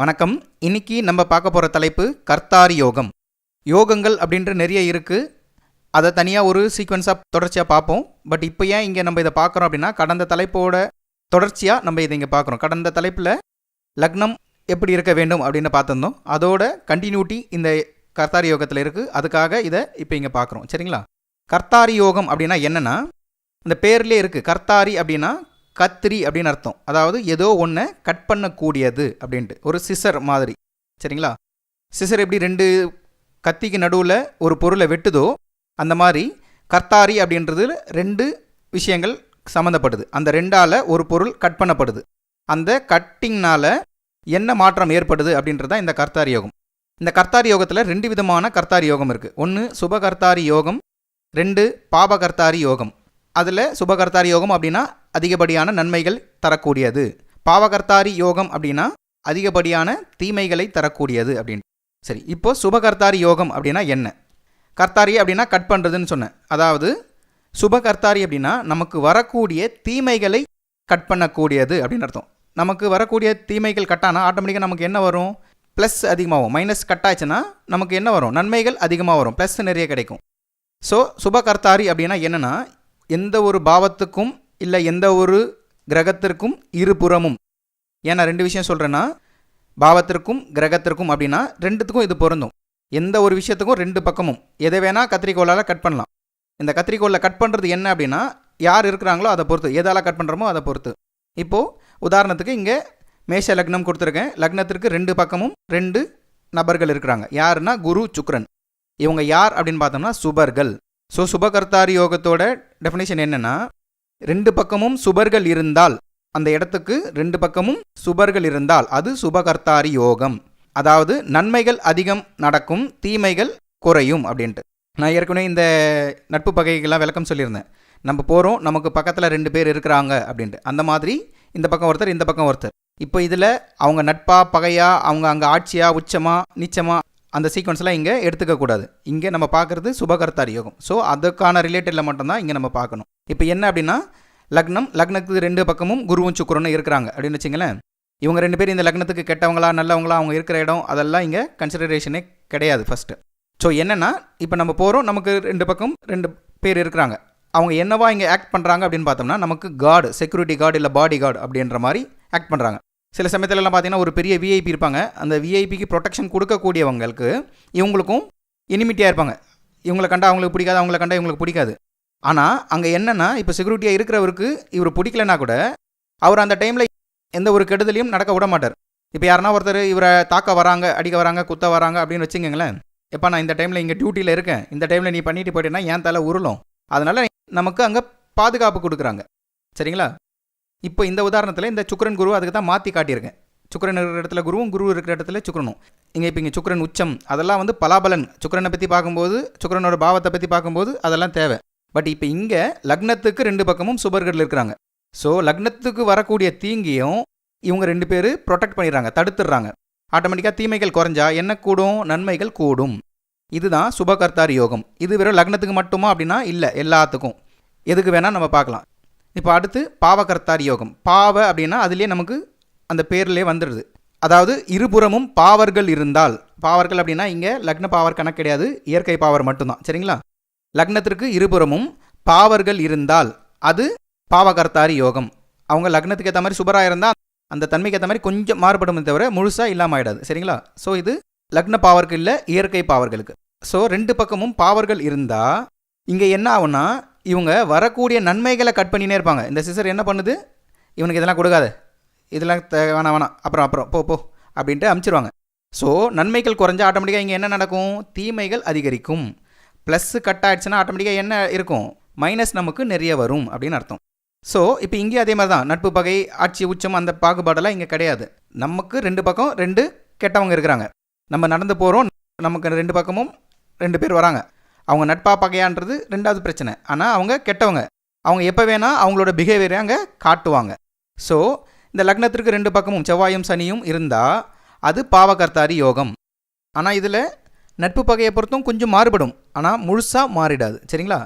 வணக்கம். இன்னைக்கு நம்ம பார்க்க போகிற தலைப்பு கர்த்தாரி யோகம். யோகங்கள் அப்படின்ற நிறைய இருக்குது அதை தனியாக ஒரு சீக்வன்ஸாக தொடர்ச்சியாக பார்ப்போம். பட் இப்போ ஏன் இங்கே நம்ம இதை பார்க்குறோம் அப்படின்னா கடந்த தலைப்போட தொடர்ச்சியாக நம்ம இதை இங்கே பார்க்குறோம். கடந்த தலைப்பில் லக்னம் எப்படி இருக்க வேண்டும் அப்படின்னு பார்த்துருந்தோம். அதோட கண்டினியூட்டி இந்த கர்த்தாரி யோகத்தில் இருக்குது அதுக்காக இதை இப்போ இங்கே பார்க்குறோம். சரிங்களா? கர்த்தாரி யோகம் அப்படின்னா என்னென்னா இந்த பேர்லேயே இருக்குது கர்த்தாரி அப்படின்னா கத்திரி அப்படின்னு அர்த்தம். அதாவது ஏதோ ஒன்றை கட் பண்ணக்கூடியது அப்படின்ட்டு. ஒரு சிசர் மாதிரி. சரிங்களா? சிசர் எப்படி ரெண்டு கத்திக்கு நடுவில் ஒரு பொருளை வெட்டுதோ அந்த மாதிரி கர்த்தாரி அப்படின்றது ரெண்டு விஷயங்கள் சம்மந்தப்படுது. அந்த ரெண்டால் ஒரு பொருள் கட் பண்ணப்படுது. அந்த கட்டிங்னால் என்ன மாற்றம் ஏற்படுது அப்படின்றது தான் இந்த கர்த்தாரி யோகம். இந்த கர்த்தாரி யோகத்தில் ரெண்டு விதமான கர்த்தாரி யோகம் இருக்குது ஒன்று சுபகர்த்தாரி யோகம் ரெண்டு பாபகர்த்தாரி யோகம். அதில் சுபகர்த்தாரி யோகம் அப்படின்னா அதிகப்படியான நன்மைகள் தரக்கூடியது. பாவகர்த்தாரி யோகம் அப்படின்னா அதிகப்படியான தீமைகளை தரக்கூடியது அப்படின்னு. சரி இப்போ சுபகர்த்தாரி யோகம் அப்படின்னா என்ன? கர்த்தாரி அப்படின்னா கட் பண்ணுறதுன்னு சொன்னேன். அதாவது சுபகர்த்தாரி அப்படின்னா நமக்கு வரக்கூடிய தீமைகளை கட் பண்ணக்கூடியது அப்படின்னு அர்த்தம். நமக்கு வரக்கூடிய தீமைகள் கட்டானா ஆட்டோமேட்டிக்காக நமக்கு என்ன வரும்? ப்ளஸ் அதிகமாகும். மைனஸ் கட் ஆச்சுன்னா நமக்கு என்ன வரும்? நன்மைகள் அதிகமாக வரும். ப்ளஸ் நிறைய கிடைக்கும். ஸோ சுபகர்த்தாரி அப்படின்னா என்னென்னா எந்த ஒரு பாவத்துக்கும் இல்லை எந்த ஒரு கிரகத்திற்கும் இருபுறமும். ஏன்னா ரெண்டு விஷயம் சொல்கிறேன்னா பாவத்திற்கும் கிரகத்திற்கும் அப்படின்னா ரெண்டுத்துக்கும் இது பொருந்தும். எந்த ஒரு விஷயத்துக்கும் ரெண்டு பக்கமும். எதை வேணால் கத்திரிக்கோலால் கட் பண்ணலாம். இந்த கத்திரிக்கோலில் கட் பண்ணுறது என்ன அப்படின்னா யார் இருக்கிறாங்களோ அதை பொறுத்து. எதால் கட் பண்ணுறோமோ அதை பொறுத்து. இப்போது உதாரணத்துக்கு இங்கே மேஷ லக்னம் கொடுத்துருக்கேன். லக்னத்திற்கு ரெண்டு பக்கமும் ரெண்டு நபர்கள் இருக்கிறாங்க. யாருன்னா குரு சுக்ரன் இவங்க யார் அப்படின்னு பார்த்தோம்னா சுபர்கள். ஸோ சுபகர்த்தாரி யோகத்தோட டெஃபினேஷன் என்னென்னா ரெண்டு பக்கமும் சுபர்கள் இருந்தால் அந்த இடத்துக்கு ரெண்டு பக்கமும் சுபர்கள் இருந்தால் அது சுபகர்த்தாரி யோகம். அதாவது நன்மைகள் அதிகம் நடக்கும் தீமைகள் குறையும் அப்படின்ட்டு. நான் ஏற்கனவே இந்த நட்பு பகைகள்லாம் விளக்கம் சொல்லியிருந்தேன். நம்ம போகிறோம் நமக்கு பக்கத்தில் ரெண்டு பேர் இருக்கிறாங்க அப்படின்ட்டு. அந்த மாதிரி இந்த பக்கம் ஒருத்தர் இந்த பக்கம் ஒருத்தர். இப்போ இதில் அவங்க நட்பா பகையா அவங்க அங்கே ஆட்சியா உச்சமா நிச்சமா அந்த சீக்வன்ஸ்லாம் இங்கே எடுத்துக்கக்கூடாது இங்கே நம்ம பார்க்குறது சுபகர்த்தாரி யோகம். ஸோ அதுக்கான ரிலேட்டடில் மட்டும்தான் இங்கே நம்ம பார்க்கணும். இப்போ என்ன அப்படின்னா லக்னம் லக்னத்துக்கு ரெண்டு பக்கமும் குருவும் சுக்குரனும் இருக்கிறாங்க. அப்படின்னு வச்சுங்களேன் இவங்க ரெண்டு பேரும் இந்த லக்னத்துக்கு கெட்டவங்களா நல்லவங்களா அவங்க இருக்கிற இடம் அதெல்லாம் இங்கே கன்சிடரேஷனே கிடையாது ஃபஸ்ட்டு ஸோ என்னென்னா இப்போ நம்ம போகிறோம் நமக்கு ரெண்டு பக்கம் ரெண்டு பேர் இருக்கிறாங்க. அவங்க என்னவா இங்கே ஆக்ட் பண்ணுறாங்க அப்படின்னு பார்த்தோம்னா நமக்கு கார்டு செக்யூரிட்டி கார்டு இல்லை பாடி கார்டு அப்படின்ற மாதிரி ஆக்ட் பண்ணுறாங்க சில சமயத்துலலாம் பார்த்தீங்கன்னா ஒரு பெரிய விஐபி இருப்பாங்க. அந்த விஐபிக்கு ப்ரொடெக்ஷன் கொடுக்கக்கூடியவங்களுக்கு இவங்களுக்கும் இனிமிட்டியாக இருப்பாங்க. இவங்களை கண்டா அவங்களுக்கு பிடிக்காது அவங்கள கண்டா இவங்களுக்கு பிடிக்காது. ஆனால் அங்கே என்னென்னா இப்போ செக்யூரிட்டியாக இருக்கிறவருக்கு இவர் பிடிக்கலனா கூட அவர் அந்த டைமில் எந்த ஒரு கெடுதலையும் நடக்க விட மாட்டார். இப்போ யாருன்னா ஒருத்தர் இவரை தாக்க வராங்க அடிக்க வராங்க குத்த வராங்க அப்படின்னு வச்சுக்கோங்களேன். எப்போ நான் இந்த டைமில் இங்கே டியூட்டியில் இருக்கேன். இந்த டைமில் நீ பண்ணிட்டு போயிட்டேன்னா என் தலை உருளும். அதனால் நமக்கு அங்கே பாதுகாப்பு கொடுக்குறாங்க. சரிங்களா? இப்போ இந்த உதாரணத்தில் இந்த சுக்கரன் குரு அதுக்கு தான் மாற்றி காட்டியிருக்கேன். சுக்கரன் இருக்கிற இடத்துல குருவும் குரு இருக்கிற இடத்துல சுக்கரனும். இங்கே இப்போ இங்கே சுக்கரன் உச்சம். அதெல்லாம் வந்து பலாபலன். சுக்கரனை பற்றி பார்க்கும்போது சுக்கரனோட பாவத்தை பற்றி பார்க்கும்போது அதெல்லாம் தேவை. பட் இப்போ இங்கே லக்னத்துக்கு ரெண்டு பக்கமும் சுபர்கள் இருக்கிறாங்க. ஸோ லக்னத்துக்கு வரக்கூடிய தீங்கியும் இவங்க ரெண்டு பேர் ப்ரொடெக்ட் பண்ணிடுறாங்க தடுத்துடுறாங்க. ஆட்டோமேட்டிக்காக தீமைகள் குறைஞ்சா என்ன கூடும்? நன்மைகள் கூடும். இதுதான் சுபகர்த்தாரி யோகம். இது வெறும் லக்னத்துக்கு மட்டுமா அப்படின்னா இல்லை எல்லாத்துக்கும். எதுக்கு வேணால் நம்ம பார்க்கலாம். இப்போ அடுத்து பாவகர்த்தாரி யோகம். பாவ அப்படின்னா அதுலேயே நமக்கு அந்த பேர்லேயே வந்துடுது. அதாவது இருபுறமும் பாவர்கள் இருந்தால். பாவர்கள் அப்படின்னா இங்கே லக்ன பாவர் கணக்கு கிடையாது இயற்கை பாவர் மட்டும்தான். சரிங்களா? லக்னத்திற்கு இருபுறமும் பாவர்கள் இருந்தால் அது பாவகர்த்தாரி யோகம். அவங்க லக்னத்துக்கு ஏற்ற மாதிரி சுபராக இருந்தால் அந்த தன்மைக்கு ஏற்ற மாதிரி கொஞ்சம் மாறுபடும் தவிர முழுசாக இல்லாமல் ஆகிடாது சரிங்களா? ஸோ இது லக்ன பாவர்கள் இல்லை இயற்கை பாவர்களுக்கு. ஸோ ரெண்டு பக்கமும் பாவர்கள் இருந்தால் இங்கே என்ன ஆகும்னா இவங்க வரக்கூடிய நன்மைகளை கட் பண்ணினே இருப்பாங்க. இந்த சிசர் என்ன பண்ணுது? இவனுக்கு இதெல்லாம் கொடுக்காத. இதெல்லாம் வேணாம் வேணாம். அப்புறம் அப்புறம் போ போ அப்படின்ட்டு அமுச்சிருவாங்க. ஸோ நன்மைகள் குறைஞ்சா ஆட்டோமேட்டிக்காக இங்கே என்ன நடக்கும்? தீமைகள் அதிகரிக்கும். ப்ளஸ்ஸு கட் ஆகிடுச்சுன்னா ஆட்டோமேட்டிக்காக என்ன இருக்கும்? மைனஸ் நமக்கு நிறைய வரும் அப்படின்னு அர்த்தம். ஸோ இப்போ இங்கேயும் அதே மாதிரி தான் நட்பு பகை ஆட்சி உச்சம் அந்த பாகுபாடெல்லாம் இங்கே கிடையாது. நமக்கு ரெண்டு பக்கம் ரெண்டு கெட்டவங்க இருக்கிறாங்க. நம்ம நடந்து போகிறோம் நமக்கு ரெண்டு பக்கமும் ரெண்டு பேர் வராங்க. அவங்க நட்பா பகையான்றது ரெண்டாவது பிரச்சனை. ஆனால் அவங்க கெட்டவங்க. அவங்க எப்போ வேணால் அவங்களோட பிஹேவியரை அங்கே காட்டுவாங்க. ஸோ இந்த லக்னத்திற்கு ரெண்டு பக்கமும் செவ்வாயும் சனியும் இருந்தால் அது பாவகர்த்தாரி யோகம். ஆனால் இதில் நட்பு பகையை பொறுத்தும் கொஞ்சம் மாறுபடும். ஆனால் முழுசாக மாறிடாது. சரிங்களா?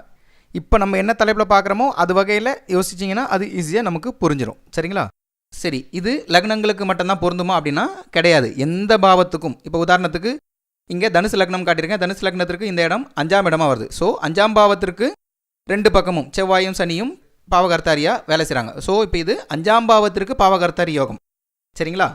இப்போ நம்ம என்ன தலைப்பில் பார்க்குறோமோ அது வகையில் யோசிச்சிங்கன்னா அது ஈஸியாக நமக்கு புரிஞ்சிடும் சரிங்களா? சரி இது லக்னங்களுக்கு மட்டும்தான் பொருந்துமா அப்படின்னா கிடையாது. எந்த பாவத்துக்கும். இப்போ உதாரணத்துக்கு இங்கே தனுசு லக்னம் காட்டியிருக்கேன். தனுசு லக்னத்திற்கு இந்த இடம் அஞ்சாம் இடமா வருது. ஸோ அஞ்சாம் பாவத்திற்கு ரெண்டு பக்கமும் செவ்வாயும் சனியும் பாவகர்த்தாரியாக வேலை செய்கிறாங்க ஸோ இப்போ இது அஞ்சாம் பாவத்திற்கு பாவகர்த்தாரி யோகம். சரிங்களா?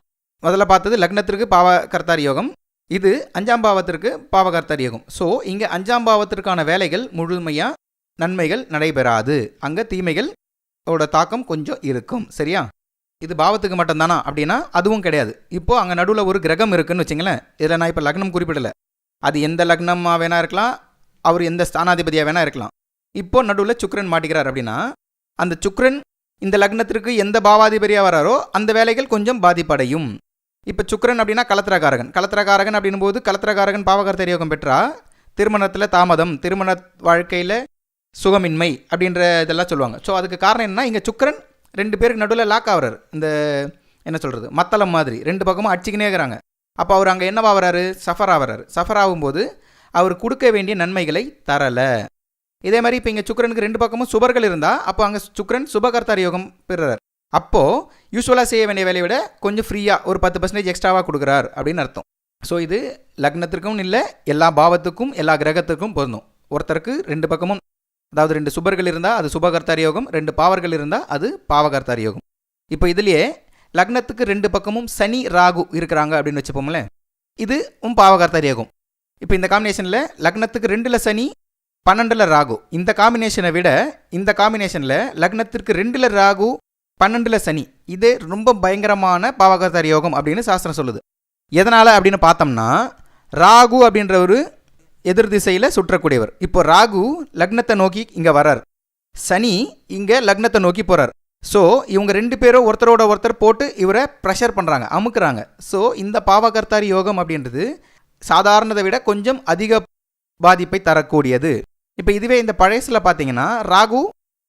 முதல்ல பார்த்தது லக்னத்திற்கு பாவகர்த்தாரி யோகம். இது அஞ்சாம் பாவத்திற்கு பாவகர்த்தரியகம் ஸோ இங்கே அஞ்சாம் பாவத்திற்கான வேலைகள் முழுமையாக நன்மைகள் நடைபெறாது. அங்கே தீமைகள் ஓட தாக்கம் கொஞ்சம் இருக்கும். சரியா? இது பாவத்துக்கு மட்டும்தானா? அப்படின்னா அதுவும் கிடையாது. இப்போ அங்கே நடுவில் ஒரு கிரகம் இருக்குன்னு வச்சிங்களேன். இதில் நான் இப்போ லக்னம் குறிப்பிடலை. அது எந்த லக்னமாக வேணா இருக்கலாம். அவர் எந்த ஸ்தானாதிபதியாக வேணா இருக்கலாம். இப்போ நடுவில் சுக்ரன் மாட்டிக்கிறார் அப்படின்னா அந்த சுக்ரன் இந்த லக்னத்திற்கு எந்த பாவாதிபதியாக வராரோ அந்த வேலைகள் கொஞ்சம் பாதிப்படையும். இப்போ சுக்கரன் அப்படின்னா கலத்திரகாரகன். கலத்திரகாரகன் அப்படின்னும் போது கலத்திரகாரகன் பாவகர்த்த யோகம் பெற்றா திருமணத்தில் தாமதம் திருமண வாழ்க்கையில் சுகமின்மை அப்படின்ற இதெல்லாம் சொல்லுவாங்க. ஸோ அதுக்கு காரணம் என்னன்னா இங்கே சுக்கரன் ரெண்டு பேருக்கு நடுவில் லாக் ஆகிறார். இந்த என்ன சொல்கிறது மத்தளம் மாதிரி. ரெண்டு பக்கமும் அடிச்சுக்கினே இருக்கிறாங்க. அப்போ அவர் அங்கே என்னவா ஆகிறாரு சஃபர் ஆகிறாரு சஃபர் ஆகும்போது அவர் கொடுக்க வேண்டிய நன்மைகளை தரலை. இதே மாதிரி இப்போ இங்கே சுக்கரனுக்கு ரெண்டு பக்கமும் சுபர்கள் இருந்தால் அப்போ அங்கே சுக்கரன் சுபகர்த்தார் யோகம் பெறுறார். அப்போது யூஸ்வலாக செய்ய வேண்டிய வேலையை விட கொஞ்சம் ஃப்ரீயாக ஒரு பத்து பர்சன்டேஜ் எக்ஸ்ட்ராவாக கொடுக்குறார் அப்படின்னு அர்த்தம். ஸோ இது லக்னத்திற்கும் இல்லை எல்லா பாவத்துக்கும் எல்லா கிரகத்துக்கும் பொருந்தும். ஒருத்தருக்கு ரெண்டு பக்கமும் அதாவது ரெண்டு சுபர்கள் இருந்தால் அது சுபகர்த்தார் யோகம் ரெண்டு பாவர்கள் இருந்தால் அது பாவகர்த்தார் யோகம். இப்போ இதுலேயே லக்னத்துக்கு ரெண்டு பக்கமும் சனி ராகு இருக்கிறாங்க அப்படின்னு வச்சுப்போம்ல இது உம் பாவகர்த்தார் யோகம். இப்போ இந்த காம்பினேஷனில் லக்னத்துக்கு ரெண்டில் சனி பன்னெண்டில் ராகு. இந்த காம்பினேஷனை விட இந்த காம்பினேஷனில் லக்னத்திற்கு ரெண்டில் ராகு பன்னெண்டில் சனி. இது ரொம்ப பயங்கரமான பாவகர்த்தார் யோகம் அப்படின்னு சாஸ்திரம் சொல்லுது. எதனால் அப்படின்னு பார்த்தோம்னா ராகு அப்படின்ற ஒரு எதிர் திசையில் சுற்றக்கூடியவர். இப்போ ராகு லக்னத்தை நோக்கி இங்கே வரார் சனி இங்கே லக்னத்தை நோக்கி போகிறார் ஸோ இவங்க ரெண்டு பேரும் ஒருத்தரோட ஒருத்தர் போட்டு இவரை ப்ரெஷர் பண்ணுறாங்க அமுக்குறாங்க. ஸோ இந்த பாவகர்த்தாரி யோகம் அப்படின்றது சாதாரணதை விட கொஞ்சம் அதிக பாதிப்பை தரக்கூடியது. இப்போ இதுவே இந்த பழசில் பார்த்தீங்கன்னா ராகு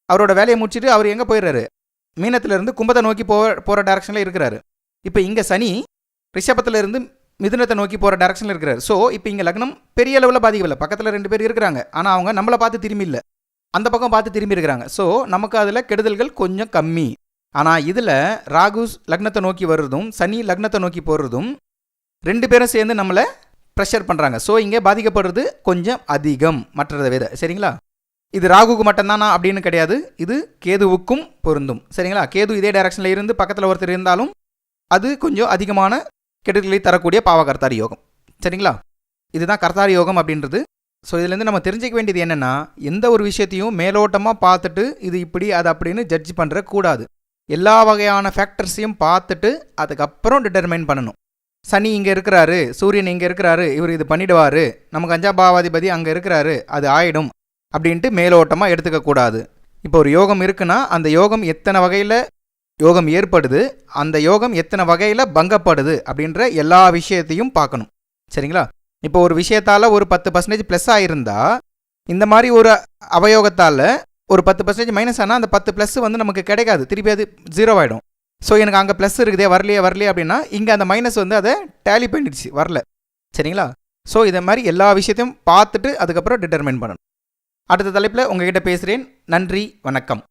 அவரோட வேலையை முடிச்சுட்டு அவர் எங்கே போயிடுறாரு? மீனத்திலிருந்து கும்பத்தை நோக்கி போ போகிற டேரக்ஷனில் இருக்கிறாரு. இப்போ இங்கே சனி ரிஷபத்திலிருந்து மிதுனத்தை நோக்கி போகிற டேரக்ஷனில் இருக்கிறார். ஸோ இப்போ இங்கே லக்னம் பெரிய அளவில் பாதிக்கவில்லை. பக்கத்தில் ரெண்டு பேர் இருக்கிறாங்க. ஆனால் அவங்க நம்மளை பார்த்து திரும்பி இல்லை. அந்த பக்கம் பார்த்து திரும்பி இருக்கிறாங்க. ஸோ நமக்கு அதில் கெடுதல்கள் கொஞ்சம் கம்மி. ஆனால் இதில் ராகு லக்னத்தை நோக்கி வர்றதும் சனி லக்னத்தை நோக்கி போடுறதும் ரெண்டு பேரும் சேர்ந்து நம்மளை ப்ரெஷர் பண்ணுறாங்க ஸோ இங்கே பாதிக்கப்படுறது கொஞ்சம் அதிகம். மற்றதை விதை சரிங்களா? இது ராகுக்கு மட்டும்தானா அப்படின்னு கிடையாது. இது கேதுவுக்கும் பொருந்தும். சரிங்களா? கேது இதே டைரக்ஷனில் இருந்து பக்கத்தில் ஒருத்தர் இருந்தாலும் அது கொஞ்சம் அதிகமான கெடுதலை தரக்கூடிய பாவகர்த்தாரி யோகம். சரிங்களா? இதுதான் கர்த்தாரி யோகம் அப்படின்றது. ஸோ இதுலேருந்து நம்ம தெரிஞ்சுக்க வேண்டியது என்னென்னா எந்த ஒரு விஷயத்தையும் மேலோட்டமாக பார்த்துட்டு இது இப்படி அது அப்படின்னு ஜட்ஜ் பண்ணுற கூடாது. எல்லா வகையான ஃபேக்டர்ஸையும் பார்த்துட்டு அதுக்கப்புறம் டிட்டர்மைன் பண்ணணும். சனி இங்கே இருக்கிறாரு சூரியன் இங்கே இருக்கிறாரு இவர் இது பண்ணிடுவார். நமக்கு அஞ்சா பாவாதிபதி அங்கே இருக்கிறாரு அது ஆயிடும். அப்படின்ட்டு மேலோட்டமாக எடுத்துக்கக்கூடாது இப்போ ஒரு யோகம் இருக்குன்னா அந்த யோகம் எத்தனை வகையில் யோகம் ஏற்படுது அந்த யோகம் எத்தனை வகையில் பங்கப்படுது அப்படின்ற எல்லா விஷயத்தையும் பார்க்கணும். சரிங்களா? இப்போ ஒரு விஷயத்தால் ஒரு பத்து பர்சன்டேஜ் ப்ளஸ் ஆகிருந்தா இந்த மாதிரி ஒரு அவயோகத்தால் ஒரு பத்து பர்சன்டேஜ் மைனஸ் ஆனால் அந்த பத்து ப்ளஸ் வந்து நமக்கு கிடைக்காது. திருப்பி அது ஜீரோ ஆகிடும் ஸோ எனக்கு அங்கே ப்ளஸ் இருக்குதே வரலையே வரலையே அப்படின்னா இங்கே அந்த மைனஸ் வந்து அதை டேலி பண்ணிடுச்சு வரல. சரிங்களா? ஸோ இதை மாதிரி எல்லா விஷயத்தையும் பார்த்துட்டு அதுக்கப்புறம் டிட்டர்மைன் பண்ணணும். அடுத்த தலைப்பில் உங்ககிட்ட பேசுகிறேன். நன்றி வணக்கம்.